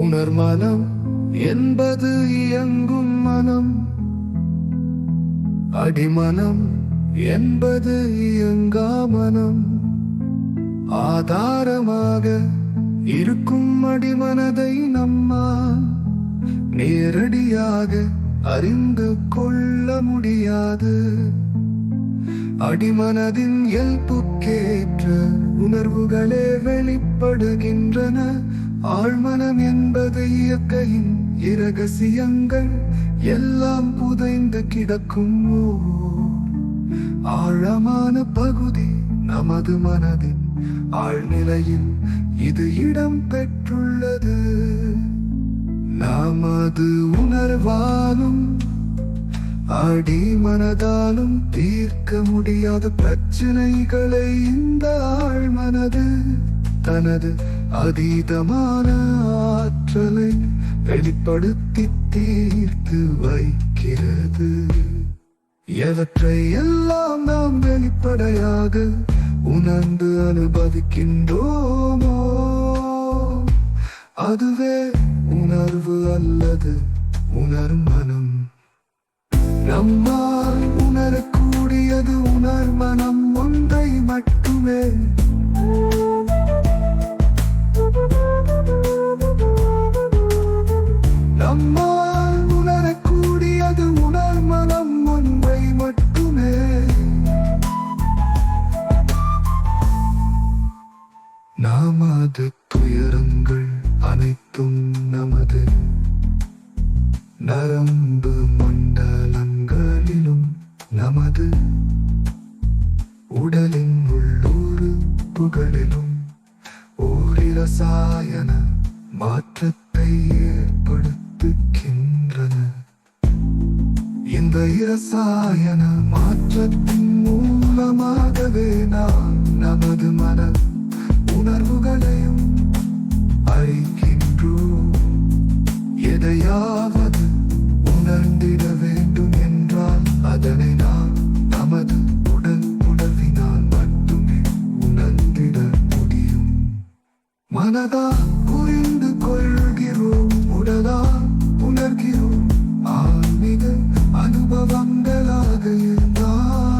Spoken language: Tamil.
உணர்மனம் என்பது இயங்கும் மனம். அடிமனம் என்பது இயங்கா மனம் ஆதாரமாக இருக்கும் அடிமனதை நம்மால் நேரடியாக அறிந்து கொள்ள முடியாது. அடிமனதின் இயல்புக்கேற்ற உணர்வுகளே வெளிப்படுகின்றன. ஆழ்மனம் என்பது இயற்கையின் இரகசியங்கள் எல்லாம் புதைந்து கிடக்கும் ஆழமான பகுதி நமது மனதின் ஆழ்நிலையில் இது இடம் பெற்றுள்ளது. நமது உணர்வாலும் அடி மனதாலும் தீர்க்க முடியாத பிரச்சனைகளை இந்த ஆழ்மனது தனது அதீதமான ஆற்றலை வெளிப்படுத்தி தீர்த்து வைக்கிறது. எவற்றை எல்லாம் நாம் வெளிப்படையாக உணர்ந்து அனுபவிக்கின்றோமோ? அதுவே உணர்வு அல்லது உணர் மனம். நம்மால் உணரக்கூடியது உணர் மனம் ஒன்றை மட்டுமே. நம்மால் உணரக்கூடியது உணர்மனம் ஒன்றை மட்டுமே. நமது துயரங்கள் அனைத்தும் நமது நரம்பு மண்டலங்களிலும் நமது உடலின் உள்ளுறுப்புகளிலும் மாற்றத்தை இந்த இரசாயன மாற்றத்தின் மூலமாகவே நாம் நமது மன உணர்வுகளையும் அழிக்கின்றோம். எதையாவது உணர்ந்திட வேண்டும் என்றால் அதனை நாம் நமது உடல் உணர்வினால் மட்டுமே உணர்ந்திட முடியும். மனதா புரிந்து கொள்கிறோம் உடலா அனுபவங்களாக இருந்தால்